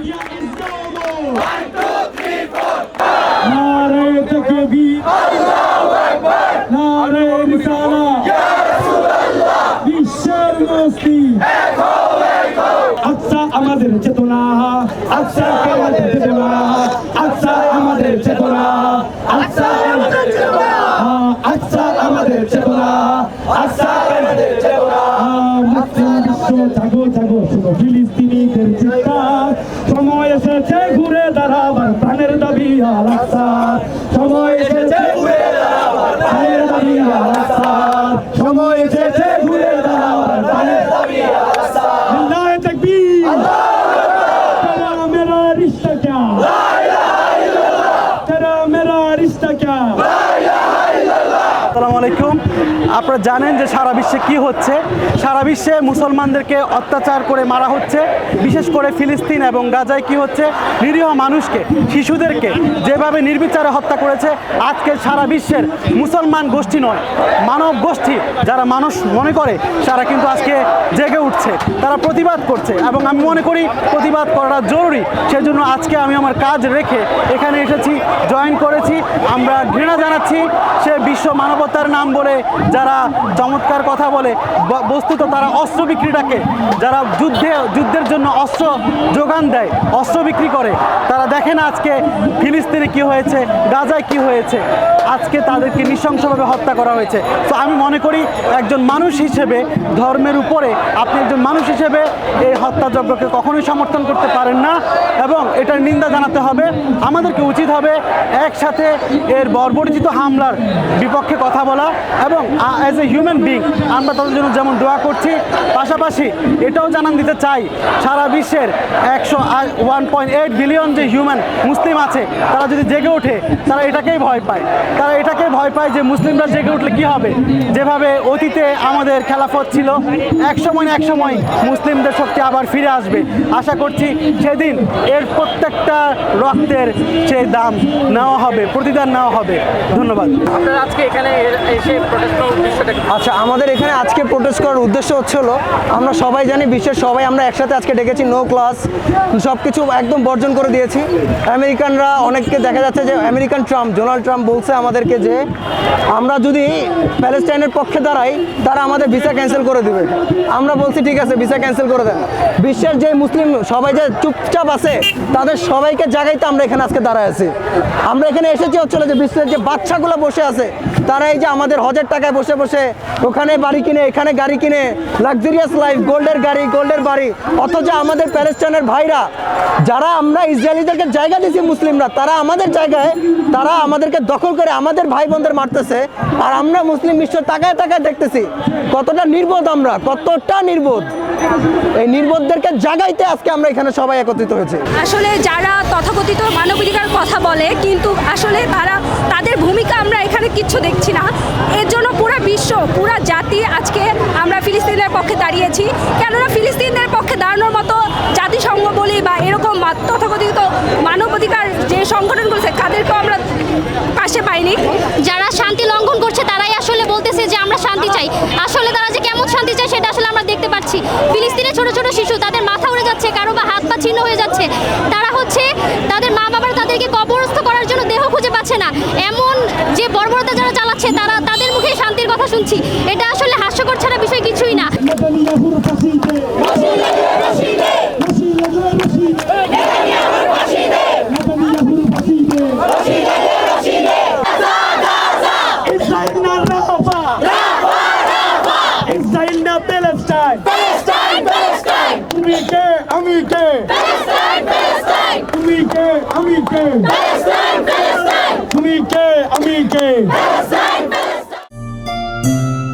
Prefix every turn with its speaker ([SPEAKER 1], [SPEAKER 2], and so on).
[SPEAKER 1] ইয়া আকসা আমাদের চেতনা আকসা আমাদের চেতনা আকসা আমাদের চেতনা আকসা আমাদের চেতনা আকসা আমাদের চেতনা ফিলিস্তিনিদের চিৎকার সময় এসেছে ঘুরে দাঁড়াবার, প্রাণের দাবি আর আশা সময় এসেছে ঘুরে দাঁড়াবার, প্রাণের দাবি আর আশা সময় এসেছে ঘুরে দাঁড়াবার দাবি আর আশা মেরা রিশতা ক্যা মেরা রিশতা ক্যা
[SPEAKER 2] আসসালামু আলাইকুম। আপনারা জানেন যে সারা বিশ্বে কি হচ্ছে? সারা বিশ্বে মুসলমানদেরকে অত্যাচার করে মারা হচ্ছে। বিশেষ করে ফিলিস্তিন এবং গাজায় কি হচ্ছে? নিরীহ মানুষকে, শিশুদেরকে যেভাবে নির্বিচারে হত্যা করেছে, আজকে সারা বিশ্বের মুসলমান গোষ্ঠী নয়, মানব গোষ্ঠী যারা মানুষ মনে করে, তারা কিন্তু আজকে জেগে উঠছে। তারা প্রতিবাদ করছে এবং আমি মনে করি প্রতিবাদ করাটা জরুরি। সেজন্য আজকে আমি আমার কাজ রেখে এখানে এসেছি, জয়েন করেছি। আমরা ঘৃণা জানাচ্ছি সে বিশ্ব মানবতার নাম বলে, যারা চমৎকার কথা বলে বস্তুত তারা অস্ত্র বিক্রিটাকে যারা যুদ্ধে, যুদ্ধের জন্য অস্ত্র যোগান দেয়, অস্ত্র বিক্রি করে, তারা দেখে না আজকে ফিলিস্তিনে কি হয়েছে, গাজায় কি হয়েছে। আজকে তাদেরকে নৃশংসভাবে হত্যা করা হয়েছে। তো আমি মনে করি একজন মানুষ হিসেবে ধর্মের উপরে আপনি একজন মানুষ হিসেবে এই হত্যাযজ্ঞকে কখনোই সমর্থন করতে পারেন না এবং এটার নিন্দা জানাতে হবে। আমাদেরকে উচিত হবে একসাথে এর বর্বরিচিত হামলার বিপক্ষে কথা বলা এবং অ্যাজ এ হিউম্যান বিং আমরা তাদের জন্য যেমন দোয়া করছি, পাশাপাশি এটাও জানান দিতে চাই, সারা বিশ্বের একশো ওয়ান পয়েন্ট এইট বিলিয়ন যে হিউম্যান মুসলিম আছে তারা যদি জেগে ওঠে তারা এটাকেই ভয় পায়। তারা এটাকে ভয় পায় যে মুসলিমরা জেগে উঠলে কি হবে। যেভাবে অতীতে আমাদের খেলাফত ছিল এক সময় না এক সময় মুসলিমদের শক্তি আবার ফিরে আসবে। আশা করছি সেদিন এর প্রত্যেকটা রক্তের সেই দাম নেওয়া হবে প্রতিদান নেওয়া হবে। ধন্যবাদ।
[SPEAKER 3] আজকে এখানে এসে?
[SPEAKER 4] আচ্ছা আমাদের এখানে আজকে প্রোটেস্ট করার উদ্দেশ্য হচ্ছে হলো আমরা সবাই জানি বিশ্বের সবাই আমরা একসাথে আজকে ডেকেছি নো ক্লাস সব কিছু একদম বর্জন করে দিয়েছি। আমেরিকানরা অনেককে দেখা যাচ্ছে যে আমেরিকান ট্রাম্প ডোনাল্ড ট্রাম্প বলছে আমাদেরকে যে আমরা যদি প্যালেস্টাইনের পক্ষে দাঁড়াই, তারা আমাদের ভিসা ক্যান্সেল করে দেবে। আমরা বলছি, ঠিক আছে, ভিসা ক্যান্সেল করে দেন। বিশ্বের যে মুসলিম সবাই যে চুপচাপ আছে, তাদের সবাইকে জাগাইতে আমরা এখানে আজকে দাঁড়ায় আছি। আমরা এখানে এসেছি হচ্ছিল যে বিশ্বের যে বাচ্চাগুলো বসে আছে তারা এই যে আমাদের হজের টাকায় বসে বসে ওখানে বাড়ি কিনে, এখানে গাড়ি কিনে লাক্সারিয়াস লাইফ গোল্ডের গাড়ি গোল্ডের বাড়ি, অথচ আমাদের প্যালেস্টাইনের ভাইরা, যারা আমরা ইসরায়েলিদেরকে জায়গা দিয়েছি মুসলিমরা, তারা আমাদের জায়গায়, তারা আমাদেরকে দখল করে আমাদের ভাই বোনদের মারতেছে, আর আমরা মুসলিম বিশ্ব তাকায় তাকায় দেখতেছি কতটা নির্বোধ আমরা, কতটা নির্বোধ। এই নির্বোধদেরকে জাগাইতে আজকে আমরা এখানে সবাই একত্রিত হয়েছে।
[SPEAKER 5] আসলে যারা তথাকথিত মানবাধিকার কথা বলে, কিন্তু আসলে তারা, তাদের ভূমিকা আমরা এখানে কিচ্ছু দেখছি না। এর জন্য পুরা বিশ্ব, পুরা জাতি আজকে আমরা ফিলিস্তিনের পক্ষে দাঁড়িয়েছি। কেননা ফিলিস্তিনদের পক্ষে দাঁড়ানোর মতো জাতিসংঘ বলি বা এরকম তথাকথিত মানবাধিকার যে সংগঠনগুলো আছে, তাদেরকেও আমরা পাশে পাইনি।
[SPEAKER 6] যারা শান্তি লঙ্ঘন করছে, তারাই আসলে বলতেছে যে আমরা শান্তি চাই। আসলে তারা যে কেমন শান্তি চায়, সেটা আসলে আমরা দেখতে পাচ্ছি। ফিলিস্তিনে ছোট ছোট শিশু, তাদের মাথা উড়ে যাচ্ছে, কারও বা হাত পা ছিন্ন হয়ে যাচ্ছে। তারা হচ্ছে তাদের মা বাবার
[SPEAKER 1] Palestine, Palestine. Palestine, Palestine.